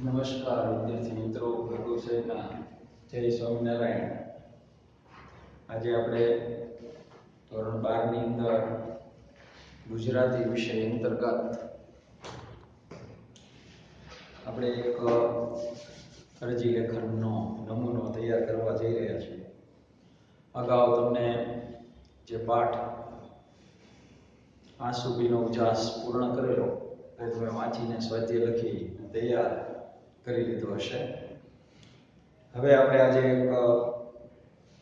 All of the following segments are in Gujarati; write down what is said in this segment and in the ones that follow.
નમસ્કાર, વિદ્યાર્થી મિત્રો સહિતના જય સ્વામિનારાયણ. આજે આપણે ધોરણ બારની અંદર ગુજરાતી વિષય અંતર્ગત આપણે એક અરજી લેખનનો નમૂનો તૈયાર કરવા જઈ રહ્યા છીએ. અગાઉ તમને જે પાઠ આંસુબીનો ઉજાસ પૂર્ણ કરેલો, એ તમે વાંચીને સ્વાધ્યાય લખી તૈયાર. કરી લીધો હશે. હવે આપણે આજે એક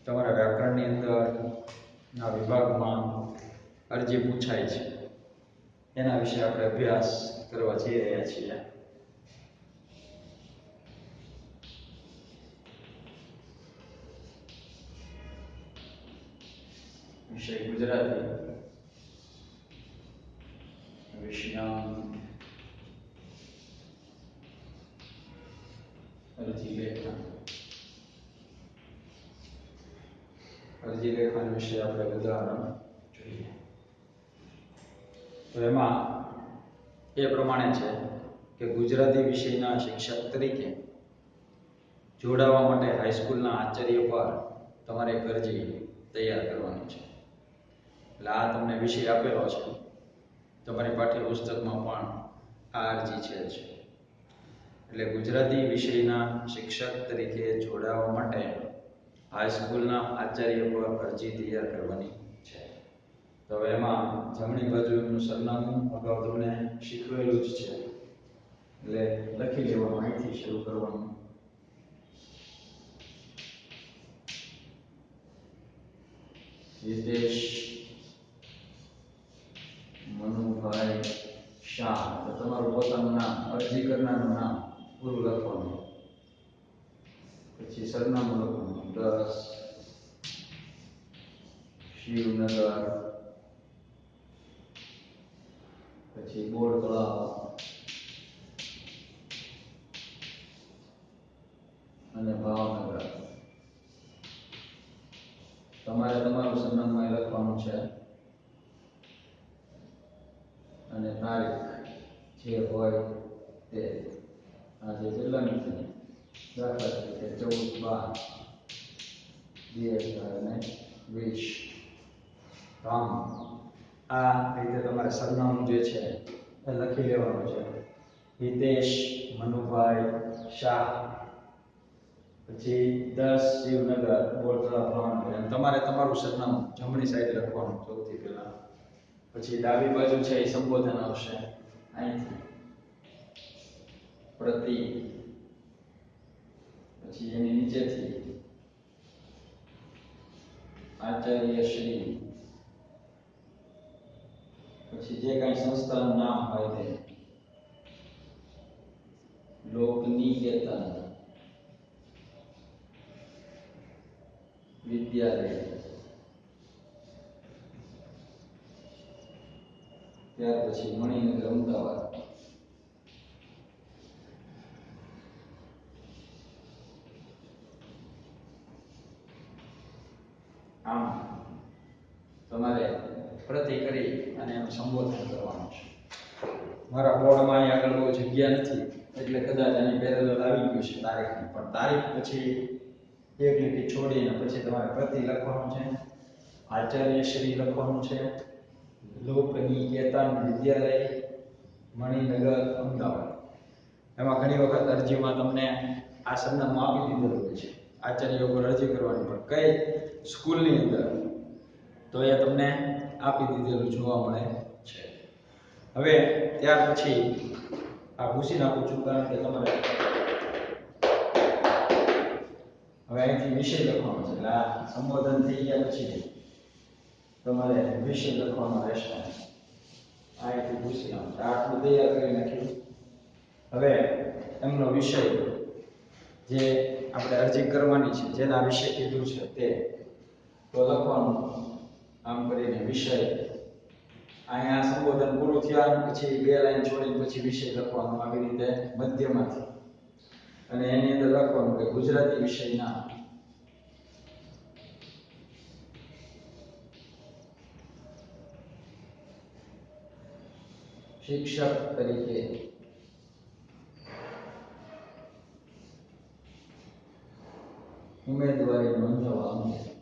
તમારા વ્યાકરણની અંદરના વિભાગમાં અરજી પૂછાય છે. એના વિશે આપણે અભ્યાસ કરવા જઈ રહ્યા છીએ. વિષય ગુજરાતી. વિષયાંક વિશે આપણે ઉદાહરણ જોઈએ તો એમાં એ પ્રમાણે છે કે ગુજરાતી વિષયના શિક્ષક તરીકે જોડાવા માટે હાઈસ્કૂલના આચાર્ય પર તમારે અરજી તૈયાર કરવાની છે એટલે આ તમને વિષય આપેલો છે તમારી પાઠ્યપુસ્તકમાં પણ આ અરજી છે એટલે ગુજરાતી વિષયના શિક્ષક તરીકે જોડાવા માટે હાઈસ્કૂલના આચાર્ય પર અરજી તૈયાર કરવાની છે. તો એમાં જમણી બાજુ બાજુનું સરનામું અગાઉ તમને શીખવેલું જ છે. એટલે લખી લેવાનું, અહીંથી શરૂ કરવાનું. હિતેશ મનુભાઈ શાહ. તમારું પોતાનું નામ, અરજી કરનારનું નામ પૂરું લખવાનું. પછી સરનામું પછી બોર તળાવ અને ભાવનગર તમારે તમારું સરનામું અહીં લખવાનું છે અને તારીખ જે હોય તે આજે કેટલામી થઈ દાખલા ચૌદ બાર બે અને વીસ રામ આ રીતે તમારે સરનામું જે છે એ લખી લેવાનું છે હિતેશ મનુભાઈ શાહ પછી દસ શિવનગર બોરતળા ભાવનગર તમારે તમારું સરનામું જમણી સાઈડ લખવાનું, સૌથી પહેલા. પછી ડાબી બાજુ છે એ સંબોધન આવશે. અહીંથી. પ્રતિ પછી એની નીચેથી આચાર્ય શ્રી, પછી જે કાંઈ સંસ્થાનું નામ હોય તે, લોકનિકેતન વિદ્યાલય. ત્યાર પછી મણિનગર અમદાવાદ આમ તમારે પ્રતિ કરી અને એનું સંબોધન કરવાનું છે. મારા બોર્ડમાં અહીં આગળ બહુ જગ્યા નથી, એટલે કદાચ આની પેરેલલ આવી ગયું છે તારીખની. પણ તારીખ પછી એક લીટી છોડીને પછી તમારે પ્રતિ લખવાનું છે. આચાર્ય શ્રી લખવાનું છે. લોકનિકેતન વિદ્યાલય, મણિનગર, અમદાવાદ. એમાં ઘણી વખત અરજીમાં તમને આ સરનામું આપી દીધેલું હોય છે. આચાર્ય ઉપર અરજી કરવાની. પણ કઈ સ્કૂલની અંદર તો એ તમને આપી દીધેલું જોવા મળે છે. હવે ત્યાર પછી આ ભૂસી નાખું છું કારણ કે તમારે હવે અહીંથી વિષય લખવાનો છે. એટલે આ સંબોધન થઈ ગયા પછી તમારે વિષય લખવાનો રહેશે. અહીંથી પૂછી નાખો આટલું તૈયાર કરી નાખ્યું. હવે એમનો વિષય જે આપણે અરજી કરવાની છે, જેના વિશે કીધું છે તે તો લખવાનું. આમ કરીને વિષય અહીંયા સંબોધન પૂરું થયા, પછી બે લાઈન છોડીને પછી વિષય લખવાનો આવી રીતે મધ્યમાંથી. અને એની અંદર લખવાનું કે ગુજરાતી વિષયના. શિક્ષક તરીકે. ઉમેદવારી નોંધવા અંગે.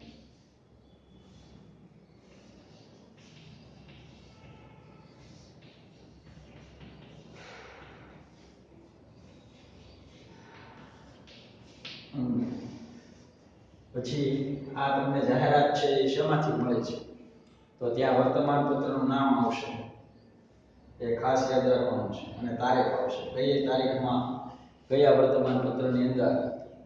પછી આ તમને જાહેરાત છે એ શેમાંથી મળે છે? તો ત્યાં વર્તમાન પત્રનું નામ આવશે. એ ખાસ યાદ રાખવાનું છે અને તારીખ આવશે. કઈ તારીખમાં કયા વર્તમાન પત્રની અંદર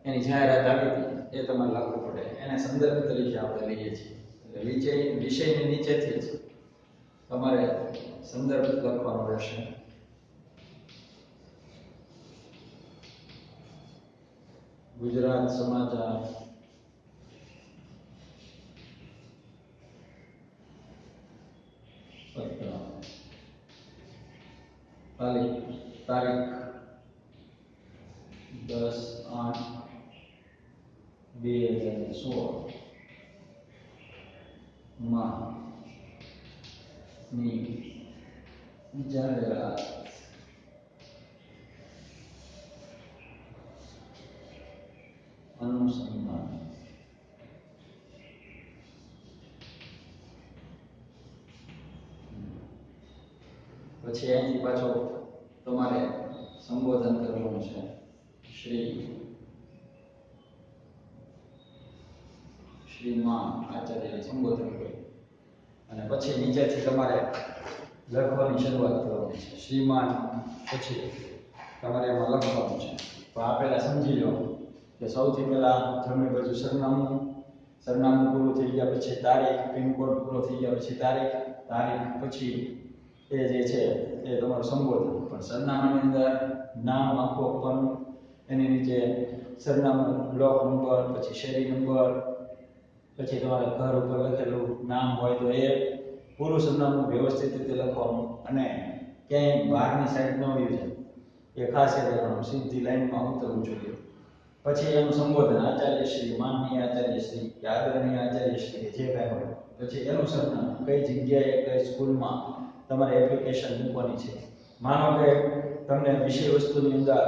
એની જાહેરાત આવી હતી એ તમારે લખવું પડે. એને સંદર્ભ તરીકે આપણે લઈએ છીએ. એટલે વિષય વિષયની નીચેથી જ તમારે સંદર્ભ લખવાનો રહેશે. ગુજરાત સમાચાર પત્ર તારીખ તારીખ દસ આઠ બે હજાર સોળમાં ની જાહેરાત અનુસંધાન પછી અહીંથી પાછો તમારે સંબોધન કરવાનું છે. શ્રી શ્રીમાન આચાર્ય સંબોધન કર્યું. અને પછી નીચેથી તમારે લખવાની શરૂઆત કરવાની છે. શ્રીમાન પછી તમારે એમાં લખવાનું છે. તો આ પહેલા સમજી લો કે સૌથી પહેલા જમણી બાજુ સરનામું સરનામું પૂરું થઈ ગયા પછી તારીખ, પિનકોડ પૂરો થઈ ગયા પછી તારીખ તારીખ પછી એ જે છે, એ તમારું સંબોધન. પણ સરનામાની અંદર નામ, આખું આપવાનું એની નીચે સરનામું બ્લોક નંબર, પછી શેરી નંબર, પછી તમારા ઘર ઉપર લખેલું નામ હોય તો એ પૂરું સરનામું વ્યવસ્થિત રીતે લખવાનું અને ક્યાંય બહારની સાઈડ ન વયું જાય એ ખાસ યાદ રાખવાનું. સીધી લાઈનમાં ઉતરવું જોઈએ. પછી એનું સંબોધન. આચાર્ય શ્રી, માનનીય આચાર્ય શ્રી, કે આદરણીય આચાર્ય શ્રી જે કાંઈ હોય. પછી એનું સરનામું. કઈ જગ્યાએ, કઈ સ્કૂલમાં તમારે એપ્લિકેશન મૂકવાની છે. માનો કે તમને વિષય વસ્તુની અંદર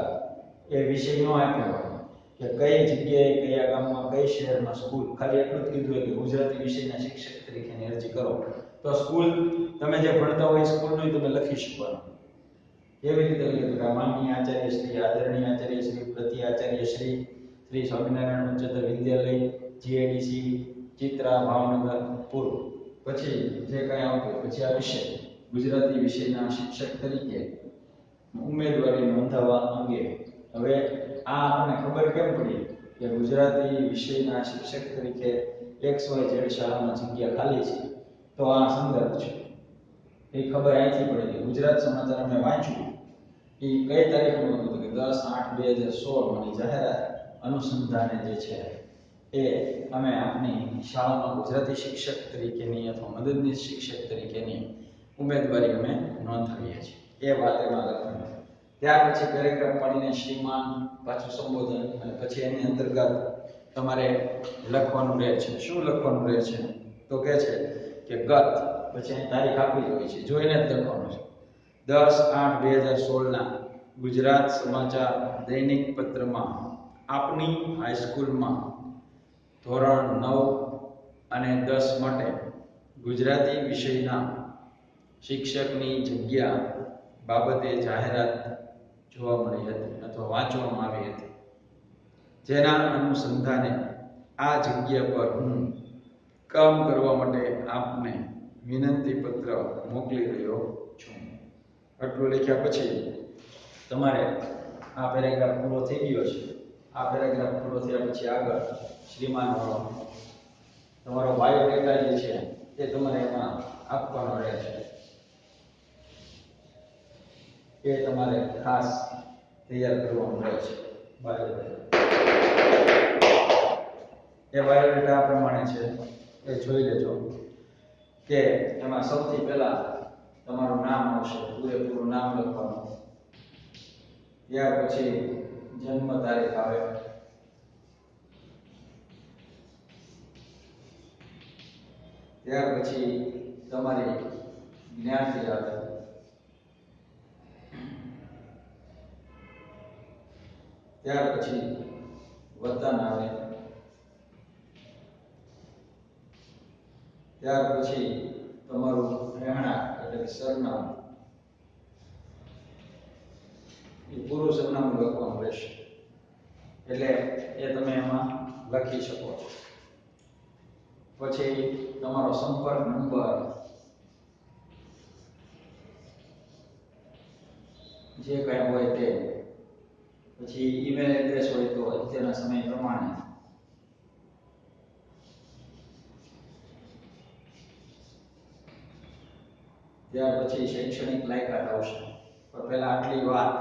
એ વિષય ન આપ્યો હોય, કે કઈ જગ્યાએ, કયા ગામમાં, કઈ શહેરમાં સ્કૂલ ખાલી એટલું જ કીધું હોય કે ગુજરાતી વિષયના શિક્ષક તરીકેની અરજી કરો. તો સ્કૂલ તમે જે ભણતા હોય સ્કૂલનું તમે લખી શકવાનું. એવી રીતે લખ્યું કે માનનીય આચાર્ય શ્રી, આદરણીય આચાર્ય શ્રી, પ્રતિ આચાર્ય શ્રી શ્રી સ્વામિનારાયણ ઉચ્ચતર વિદ્યાલય જીએડીસી ચિત્રા, ભાવનગર, પૂર્વ. પછી જે કાંઈ આવતું પછી આ વિષય. ગુજરાતી વિષયના શિક્ષક તરીકે ઉમેદવારી નોંધાવવા અંગે. હવે આ આપણને ખબર કેમ પડી કે ગુજરાતી વિષયના શિક્ષક તરીકે એક્સ વાય ઝેડ શાળામાં જગ્યા ખાલી છે? તો આ સંદર્ભ છે. એ ખબર અહીંથી કે ગુજરાત સમાચાર અમે વાંચ્યું. એ કઈ તારીખનું હતું? કે દસ આઠ બે હજાર સોળમાંની જાહેરાત અનુસંધાને જે છે એ અમે આપની શાળામાં ગુજરાતી શિક્ષક તરીકેની અથવા મદદનીશ શિક્ષક તરીકેની ઉમેદવારી અમે નોંધાવીએ છીએ. એ વાત એમાં લખવાની ત્યાર પછી પેરેગ્રાફ પાડીને શ્રીમાન પાછું સંબોધન અને પછી એની અંતર્ગત તમારે લખવાનું રહે છે. શું લખવાનું રહે છે? તો કે છે કે ગત પછી અહીં તારીખ આપી હોય છે. જોઈને જ લખવાનું છે. દસ આઠ બે હજાર સોળના ગુજરાત સમાચાર દૈનિક પત્રમાં આપની હાઈસ્કૂલમાં ધોરણ નવ અને દસ માટે ગુજરાતી વિષયના શિક્ષકની જગ્યા બાબતે જાહેરાત જોવા મળી હતી અથવા વાંચવામાં આવી હતી. જેના અનુસંધાને આ જગ્યા પર હું કામ કરવા માટે આપને વિનંતી પત્ર મોકલી રહ્યો છું. આટલું લખ્યા પછી તમારે આ પેરેગ્રાફ પૂરો થઈ ગયો છે. આ પેરેગ્રાફ પૂરો થયા પછી આગળ શ્રીમાન તમારો બાયોડેટા જે છે એ તમારે એમાં આપવાનો રહેશે. એ તમારે ખાસ તૈયાર કરવાનું હોય છે એ બાયોડેટા આ પ્રમાણે છે, એ જોઈ લેજો કે એમાં સૌથી પહેલા તમારું નામ આવશે, પૂરેપૂરું નામ લખવાનું. ત્યાર પછી જન્મ તારીખ આવે. ત્યાર પછી તમારી જ્ઞાતિ આવે. ત્યાર પછી વતન આવે. ત્યાર પછી તમારું રહેણાંક એટલે કે સરનામું. એ પૂરું સરનામું લખવાનું રહેશે. એટલે એ તમે એમાં લખી શકો પછી તમારો સંપર્ક નંબર. જે કાંઈ હોય તે પછી ઈમેલ એડ્રેસ હોય તો અત્યારના સમય પ્રમાણે. ત્યાર પછી શૈક્ષણિક લાયકાત આવશે. પણ પહેલા આટલી વાત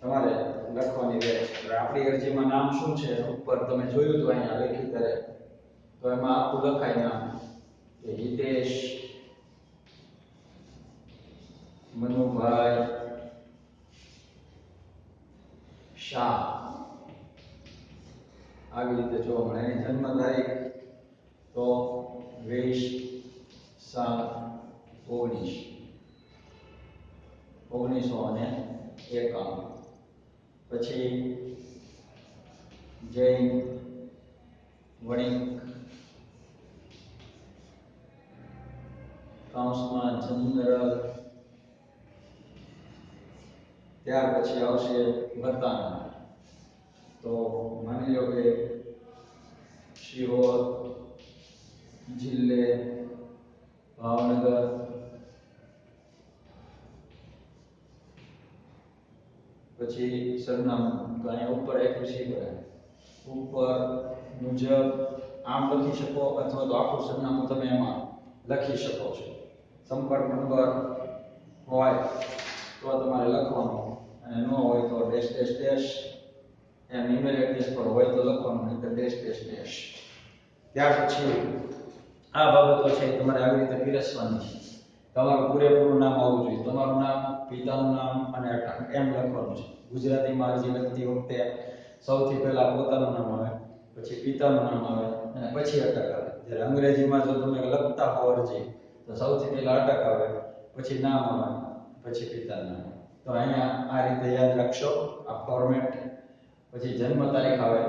તમારે લખવાની રહે છે. આપણી અરજીમાં નામ શું છે ઉપર તમે જોયું તો અહીંયા લખી કરે તો એમાં આખું લખાય નામ. હિતેશ મનુભાઈ શાહ. આવી રીતે જોવા મળે એની જન્મ તારીખ તો વીસ સાત ઓગણીસ. ઓગણીસો અને એકાવન પછી જૈન, વણિક, કૌંસમાં જનરલ ત્યાર પછી આવશે વર્તાના તો માની લો કે શિહોર, જિલ્લે, ભાવનગર, પછી સરનામું. તો અહીંયા ઉપર એક વિષય બરાબર ઉપર મુજબ આમ લખી શકો અથવા તો આખું સરનામું તમે એમાં લખી શકો છો. સંપર્ક નંબર હોય તો તમારે લખવાનું. અને ન હોય તો ડેશ ડેશ ડેશ એમ ઈમેલ એડ્રેસ પર હોય તો લખવાનું નહીં તો ડેશ ડેશ ડેશ ત્યાર પછી આ બાબતો છે તમારે આવી રીતે પીરસવાની છે. તમારું પૂરેપૂરું નામ આવવું જોઈએ. તમારું નામ, પિતાનું નામ અને એમ લખવાનું છે. ગુજરાતીમાં અરજી લખતી વખતે સૌથી પહેલા પોતાનું નામ આવે, પછી પિતાનું નામ આવે અને પછી અટક આવે. જ્યારે અંગ્રેજીમાં જો તમે લખતા હો અરજી, તો સૌથી પહેલા અટક આવે, પછી નામ આવે, પછી પિતાનું નામ તો અહીંયા આ રીતે યાદ રાખશો, આ ફોર્મેટ પછી જન્મ તારીખ આવે.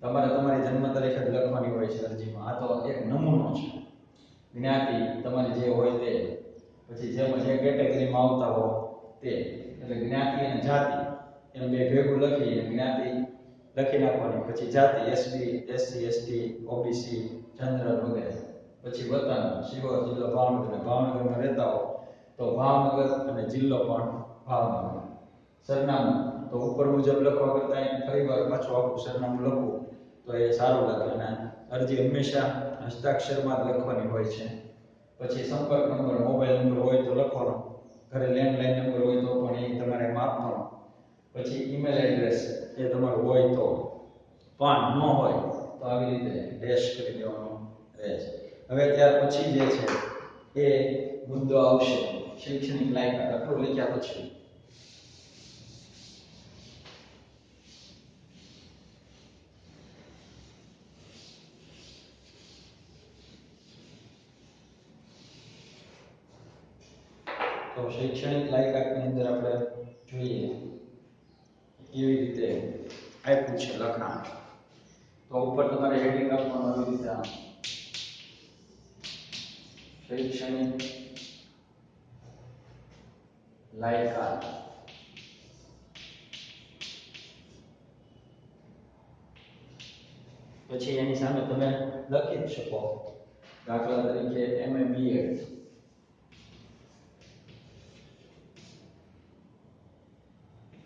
તમારે તમારી જન્મ તારીખ જ લખવાની હોય છે અરજીમાં. આ તો એક નમૂનો છે. જ્ઞાતિ તમારી જે હોય તે. પછી જેમ જે કેટેગરીમાં આવતા હો તે. એટલે જ્ઞાતિ અને જાતિ. એમ બે ભેગું લખી જ્ઞાતિ લખી નાખવાની. પછી જાતિ SB SC ST OBC general વગેરે પછી વતન શિહોર જિલ્લો ભાવનગર. ભાવનગરમાં રહેતા હો તો ભાવનગર અને જિલ્લો પણ ભાવનગર સરનામું. તો ઉપર મુજબ લખવા કરતાં ફરી વાર પાછું આખું સરનામું લખવું તો એ સારું લાગે અને અરજી હંમેશા હસ્તાક્ષરમાં જ લખવાની હોય છે. પછી સંપર્ક નંબર, મોબાઈલ નંબર હોય તો લખવાનો. ઘરે લેન્ડલાઈન નંબર હોય તો પણ એ તમારે માપવાનો. પછી ઈમેલ એડ્રેસ એ તમારું હોય તો. પણ ન હોય તો આવી રીતે ડેશ કરી દેવાનો રહે છે. હવે ત્યાર પછી જે છે એ મુદ્દો આવશે. શૈક્ષણિક લાયકાત આટલું લખ્યા પછી. તો શૈક્ષણિક લાયકાતની અંદર આપણે જોઈએ. કેવી રીતે આપ્યું છે લખાણ. તો ઉપર તમારે હેડિંગ આપવાનું આવી રીતે આમ શૈક્ષણિક લાયકાત પછી એની સામે તમે લખી જ શકો. દાખલા તરીકે એમએ બીએડ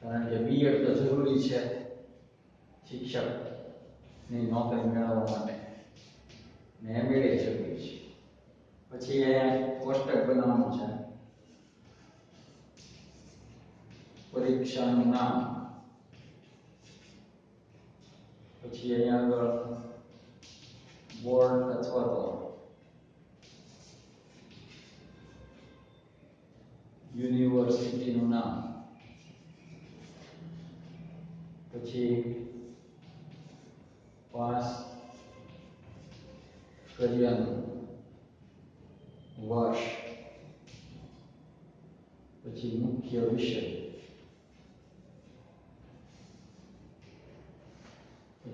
કારણ કે બીએડ તો જરૂરી છે શિક્ષકની નોકરી મેળવવા માટે. ને એમએડ જરૂરી છે. પછી અહીંયા કોષ્ટક બનાવવાનું છે. પરીક્ષાનું નામ પછી અહીંયા આગળ બોર્ડ અથવા તો યુનિવર્સિટીનું નામ પછી પાસ કર્યાનું વર્ષ પછી મુખ્ય વિષય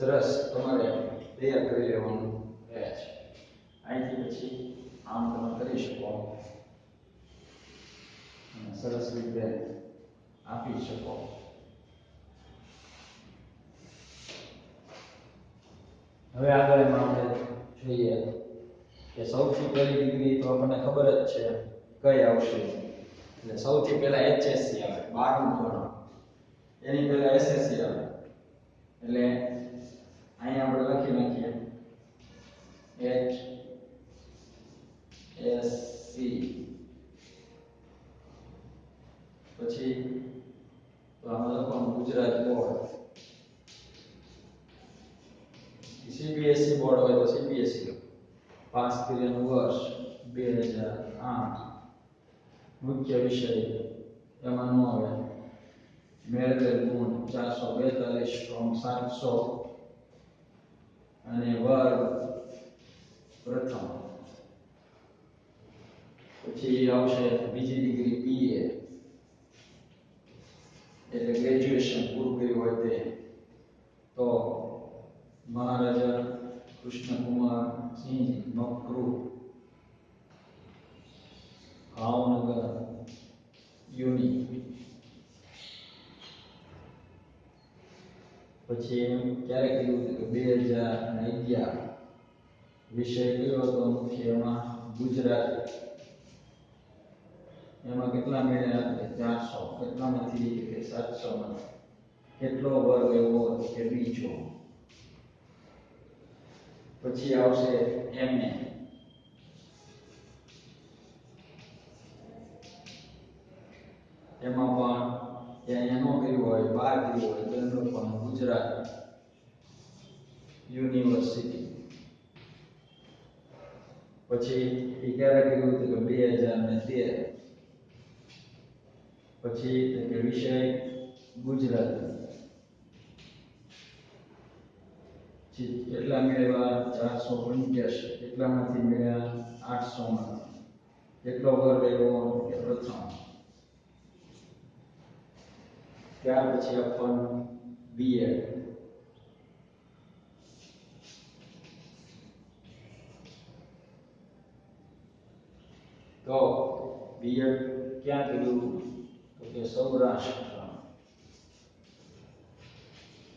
સરસ. તમારે તૈયાર કરી લેવાનું રહે છે. અહીંથી પછી આમ તમે કરી શકો. સરસ રીતે આપી શકો. હવે આગળ એમાં આપણે જોઈએ કે સૌથી પહેલી ડિગ્રી તો આપણને ખબર જ છે કઈ આવશે. એટલે સૌથી પહેલા એચએસસી આવે, બારમું ધોરણ. એની પહેલા એસએસસી આવે. એટલે અહીંયા આપણે લખી નાખીએ. એચ એસ સી પછી આમાં લખવાનું ગુજરાત બોર્ડ. સીબીએસઈ બોર્ડ હોય તો સીબીએસઈ પાસ કર્યાનું વર્ષ બે હજાર આઠ. મુખ્ય વિષય એમાં ન આવે. મેળવેલ ગુણ ચારસો બેતાલીસ ફ્રોમ સાતસો અને વર્ગ પ્રથમ. પછી આવશે બીજી ડિગ્રી બીએ એટલે ગ્રેજ્યુએશન પૂરું કર્યું હોય તે. તો મહારાજા કૃષ્ણકુમાર સિંહ મકરુ ભાવનગર યુની પછી એમ ક્યારે કીધું કે બે હજાર અગિયાર વિષય કયો હતો મુખ્ય એમાં? ગુજરાત. એમાં કેટલા મેળવ્યા ચારસો. કેટલામાંથી કે સાતસો માંથી કેટલો વર્ગ એવો કે બીજો? પછી આવશે એમએ. એમાં પણ ત્યાં એનો કર્યું હોય, બાર કર્યું હોય તો પણ. ગુજરાત યુનિવર્સિટી પછી એ ક્યારે કર્યું હતું કે બે હજાર ને તેર. પછી તો કે વિષય ગુજરાતી. જી, કેટલા મેળવ્યા ચારસો પંચ્યાસી કેટલામાંથી મેળવ્યા આઠસો માંથી કેટલો વર્ગ આવ્યો કે પ્રથમ. ત્યાર પછી આપવાનું બીએડ તો બીએડ ક્યાં કર્યું તો કે સૌરાષ્ટ્ર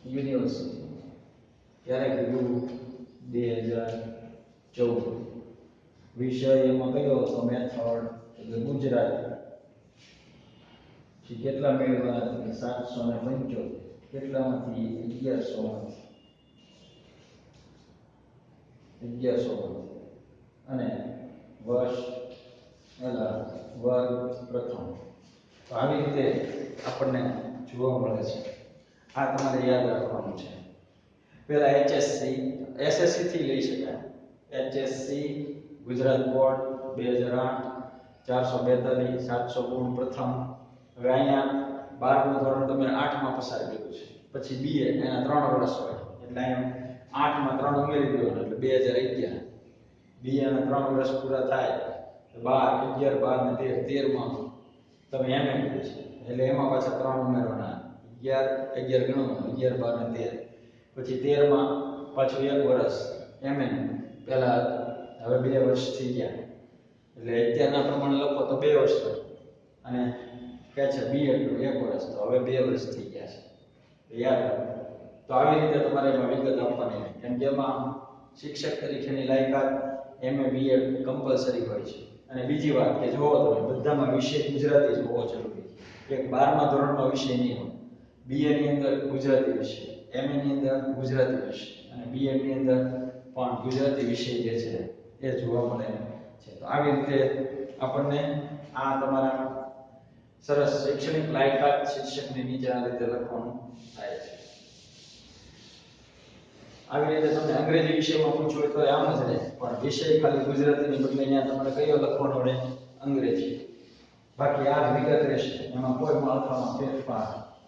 યુનિવર્સિટી ક્યારે કર્યું બે હજાર ચૌદ. વિષય એમાં કયો હતો? મેથડ એટલે ગુજરાતી. કેટલા મેળવ્યા? સાતસો ને પંચોતેર. કેટલામાંથી અગિયારસો અગિયારસો અને વર્ષ એલા વર્ગ પ્રથમ આવી રીતે આપણને જોવા મળે છે આ તમારે યાદ રાખવાનું છે પહેલા એચએસસી એસએસસી થી લઈ શકાય એચએસસી ગુજરાત બોર્ડ બે હજાર આઠ ચારસો બેતાલીસ સાતસો ગુણ પ્રથમ હવે અહીંયા બારમું ધોરણ તમે આઠમાં પસાર કર્યું છે. પછી બીએ એના ત્રણ વર્ષ હોય. એટલે આઠમાં ત્રણ ઉમેરી ગયો એટલે બે હજાર અગિયાર. બી એના ત્રણ વર્ષ પૂરા થાય. બાર, અગિયાર, બાર ને તેર, તેરમાં તમે એમ કર્યું છે. એટલે એમાં પાછા ત્રણ ઉમેરવાના. અગિયાર અગિયાર ગણવાનું, અગિયાર, બાર ને તેર. પછી તેરમાં પાછું એક વર્ષ એમ એમ પહેલાં હવે બે વર્ષ થઈ ગયા. એટલે અત્યારના પ્રમાણે લખો તો બે વર્ષ અને કહે છે, બી એટલું એક વર્ષ તો, હવે બે વર્ષ થઈ ગયા છે. યાદ તો આવી રીતે તમારે એમાં વિગત આપવાની કેમ કે એમાં શિક્ષક તરીકેની લાયકાત એમએ એ બી એડ કમ્પલસરી હોય છે. અને બીજી વાત કે જુઓ તમે, બધામાં વિષય ગુજરાતી જ હોવો જરૂરી છે. એક બારમા ધોરણમાં વિષય નહીં હોય. બીએ ની અંદર ગુજરાતી વિષય એમ ની અંદર ગુજરાતી વિષય અને બી ની અંદર પણ ગુજરાતી વિષય જે છે, એ જોવા મળે છે. તો આવી રીતે આપણને આ તમારા સરસ, શૈક્ષણિક લાયકાત શિક્ષકની નીચેના રીતે લખવાનું થાય છે. આવી રીતે તમને અંગ્રેજી વિષયમાં પૂછવું હોય તો આમ જ રહે. પણ વિષય ખાલી ગુજરાતીની બદલે ત્યાં તમારે કયો લખવાનો રહે? અંગ્રેજી. બાકી આ વિગત રહેશે. એમાં કોઈ માળખામાં ફેરફાર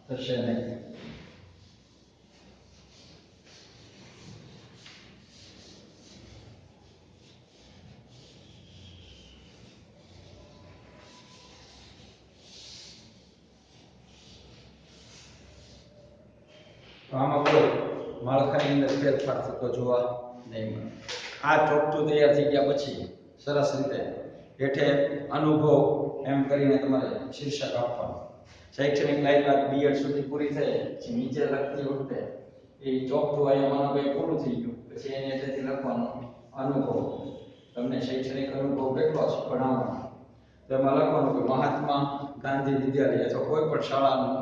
થશે નહીં તો આમાં કોઈ માળખાની અંદર ફેરફાર થતો જોવા નહીં મળે. આ ચોકઠું તૈયાર થઈ ગયા પછી સરસ રીતે હેઠે અનુભવ એમ કરીને તમારે શીર્ષક આપવાનું. શૈક્ષણિક લાયકાત બીએડ સુધી પૂરી થઈ. નીચે લખતી વખતે એ ચોકઠું અહીંયા માનો કંઈ પૂરું થઈ ગયું. પછી એની હેઠેથી લખવાનું અનુભવ. તમને શૈક્ષણિક અનુભવ કેટલો છે ભણાવવાનો તો એમાં લખવાનું કે મહાત્મા ગાંધી વિદ્યાલય અથવા કોઈ પણ શાળાનું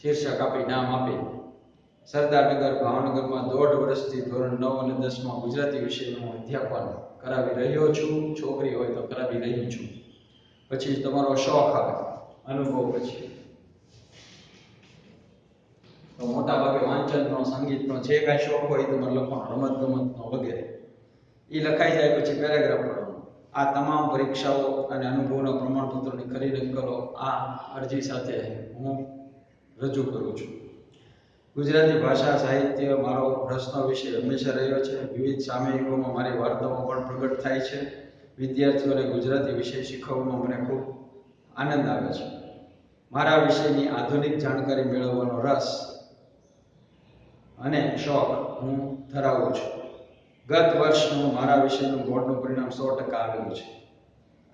શીર્ષક આપી, નામ આપી. સરદારનગર, ભાવનગરમાં દોઢ વર્ષથી ધોરણ નવ અને દસમાં ગુજરાતી વિષયનું અધ્યાપન કરાવી રહ્યો છું. છોકરી હોય તો કરાવી રહ્યો છું. પછી તમારો શોખ આવે, અનુભવ પછી. તો મોટા ભાગે વાંચનનો, સંગીતનો જે કાંઈ શોખ હોય તમારે લખવાનો રમત ગમતનો વગેરે. એ લખાઈ જાય પછી પેરેગ્રાફ લખવાનો આ તમામ પરીક્ષાઓ અને અનુભવના પ્રમાણપત્રોની ખરીદ કરો. આ અરજી સાથે હું રજૂ કરું છું. ગુજરાતી ભાષા સાહિત્ય મારો રસનો વિષય હંમેશા રહ્યો છે. વિવિધ સામયિકોમાં મારી વાર્તાઓ પણ પ્રગટ થાય છે. વિદ્યાર્થીઓને ગુજરાતી વિષય શીખવવામાં મને ખૂબ આનંદ આવે છે. મારા વિષયની આધુનિક જાણકારી મેળવવાનો રસ અને શોખ હું ધરાવું છું. ગત વર્ષનું મારા વિષયનું બોર્ડનું પરિણામ સો ટકા આવેલું છે.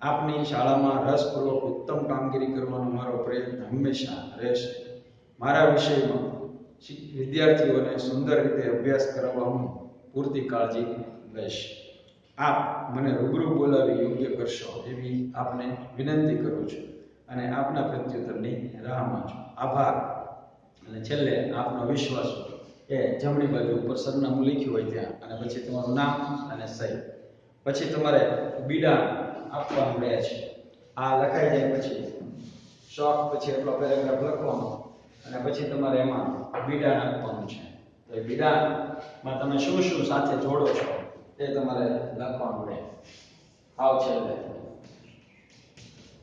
આપની શાળામાં રસપૂર્વક ઉત્તમ કામગીરી કરવાનો મારો પ્રયત્ન હંમેશા રહેશે. મારા વિષયમાં વિદ્યાર્થીઓને સુંદર રીતે અભ્યાસ કરાવવા હું પૂરતી કાળજી લઈશ. આપ મને રૂબરૂ બોલાવી યોગ્ય કરશો એવી આપને વિનંતી કરું છું અને આપના પ્રત્યુત્તરની રાહમાં છું. આભાર. અને છેલ્લે આપનો વિશ્વાસ એ જમણી બાજુ ઉપર સરનામું લખ્યું હોય ત્યાં અને પછી તમારું નામ અને સહી. પછી તમારે બીડા આપવાનું રહે છે. આ લખાઈ જાય પછી. શોખ પછી એટલો પેરેગ્રાફ લખવાનો. અને પછી તમારે એમાં બીડા નાખવાનું છે. તો એ બીડામાં તમે શું શું સાથે જોડો છો તે તમારે લખવાનું રહે. આવ છેલ્લે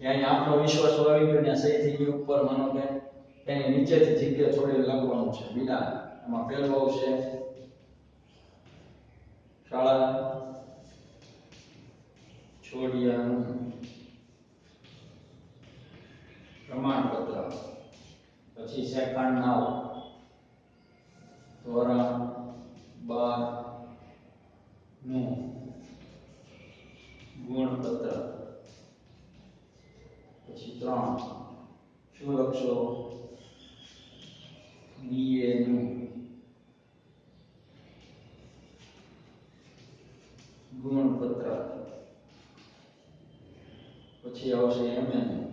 અહીંયા આપણો વિશ્વાસ આવી ગયો ને સહી ઉપર માનો કે એની નીચેથી જગ્યા છોડીને લખવાનું છે બીડા. એમાં પહેલો આવશે શાળા છોડિયાનું પ્રમાણપત્ર. પછી સેકન્ડ નાવ. ધોરણ બાર. નું. ગુણપત્ર. પછી ત્રણ. શું લખશો બીએ નું. ગુણપત્ર. પછી આવશે એમએ નું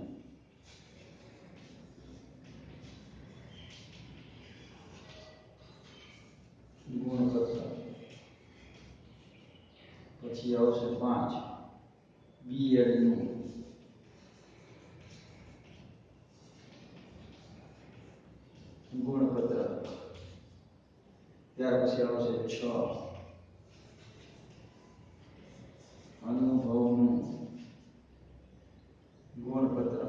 ગુણપત્ર પછી આવશે પાંચ બીએડનું ગુણપત્ર ત્યાર પછી આવશે છ અનુભવનું ગુણપત્ર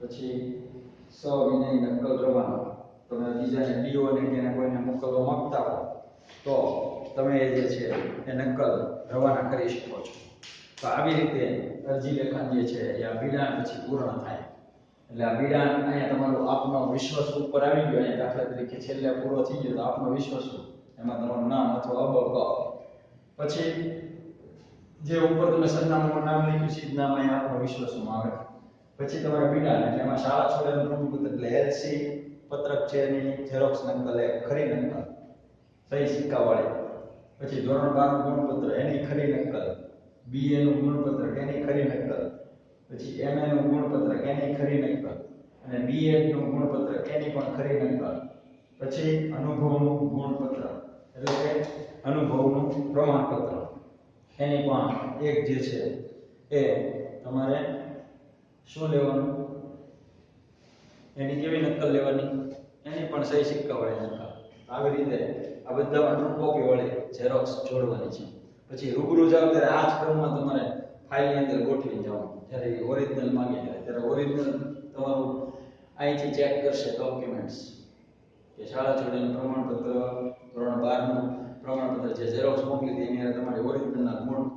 પછી સવિનય નકલ રવાનો તમે બીજાને ડીઓ ને કે એને કોઈને મોકલવા માંગતા હો તો તમે એ જે છે એ નકલ રવાના કરી શકો છો તો આવી રીતે અરજી લેખન જે છે, એ આ પછી પૂર્ણ થાય. એટલે આ બિડાણ અહીંયા તમારું આપનો વિશ્વાસ ઉપર આવી ગયો, અહીંયા દાખલા તરીકે છેલ્લે પૂરો થઈ ગયો, તો આપનો વિશ્વાસ એમાં તમારું નામ અથવા અબ ક પછી જે ઉપર તમે સરનામું નામ લખ્યું છે નામ અહીંયા આપનો વિશ્વાસમાં આવે. પછી તમારે બિડાણ એટલે એમાં શાળા છોડેલું પ્રમાણપત્ર એટલે એલસી પત્રક છે એની ઝેરોક્સ નકલ એ ખરી નકલ સહી સિક્કા વાળી પછી ધોરણ બાર ગુણપત્ર, એની ખરી નકલ બીએ નું ગુણપત્ર, એની ખરી નકલ પછી MA નું ગુણપત્ર કેની ખરી નક્કર અને BA નું ગુણપત્ર એની પણ ખરી નક્કર પછી અનુભવનું ગુણપત્ર, એટલે કે અનુભવનું પ્રમાણપત્ર. એની પણ એક જે છે એ તમારે શું લેવાનું? એની કેવી નકલ લેવાની? એની પણ સહી સિક્કા વાળી નકલ. આવી રીતે આ બધામાં ટ્રુ કોપી વાળી ઝેરોક્સ જોડવાની છે. પછી રૂબરૂ જાવ ત્યારે આ જ ક્રમમાં તમારે ફાઇલની અંદર ગોઠવી જાઓ જ્યારે ઓરિજિનલ માંગી ત્યારે ઓરિજિનલ તમારું અહીંથી ચેક કરશે ડોક્યુમેન્ટ્સ કે શાળા છોડીનું પ્રમાણપત્ર, ધોરણ બારનું પ્રમાણપત્ર જે ઝેરોક્સ મોકલી હતી, એની તમારી ઓરિજિનલના ગુણ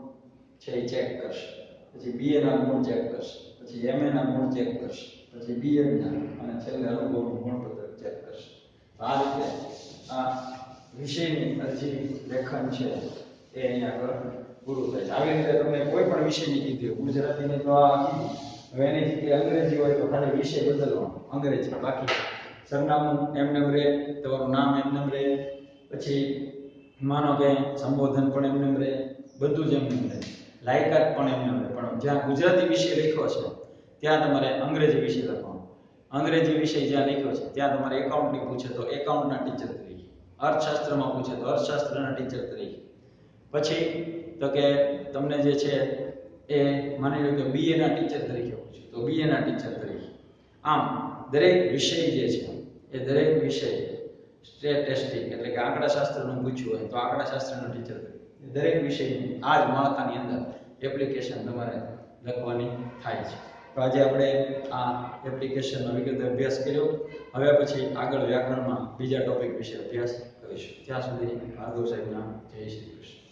છે એ ચેક કરશે. પછી બીએના ગુણ ચેક કરશે. પછી એમએના ગુણ ચેક કરશે. પછી BEd ના અને છેલ્લે અનુભવનું ગુણપત્ર ચેક કરશે. આ રીતે આ વિષયની અરજી લેખન છે, એ અહીંયા આગળ પૂરું થાય છે. આવી રીતે તમે કોઈ પણ વિષયની કીધી ગુજરાતીની તો આ હવે એની જગ્યાએ અંગ્રેજી હોય તો ખાલી વિષય બદલવાનો અંગ્રેજી બાકી સરનામું એમનેમ રહે તમારું નામ એમનેમ રહે પછી માનો કે સંબોધન પણ એમનેમ રહે બધું જ એમનેમ રહે લાયકાત પણ એમનેમ રહે પણ જ્યાં ગુજરાતી વિષય લખ્યો છે, ત્યાં તમારે અંગ્રેજી વિષય લખવાનો. અંગ્રેજી વિષય જ્યાં લખ્યો છે, ત્યાં તમારે એકાઉન્ટની પૂછે તો એકાઉન્ટના ટીચર તરીકે. અર્થશાસ્ત્રમાં પૂછે તો અર્થશાસ્ત્રના ટીચર તરીકે. પછી તો કે તમને જે છે એ માની લો કે બીએના ટીચર તરીકે પૂછે તો BA ના ટીચર તરીકે. આમ દરેક વિષય જે છે એ દરેક વિષય સ્ટેટિસ્ટિક એટલે કે આંકડાશાસ્ત્રનું પૂછ્યું હોય તો આંકડાશાસ્ત્રનો ટીચર દરેક વિષયની આ જ માળખાની અંદર એપ્લિકેશન તમારે લખવાની થાય છે. તો આજે આપણે આ એપ્લિકેશનનો વિગત અભ્યાસ કર્યો. હવે પછી આગળ વ્યાકરણમાં બીજા ટોપિક વિશે અભ્યાસ કરીશું. ત્યાં સુધી ભાર્ગવ સાહેબના જય શ્રી કૃષ્ણ.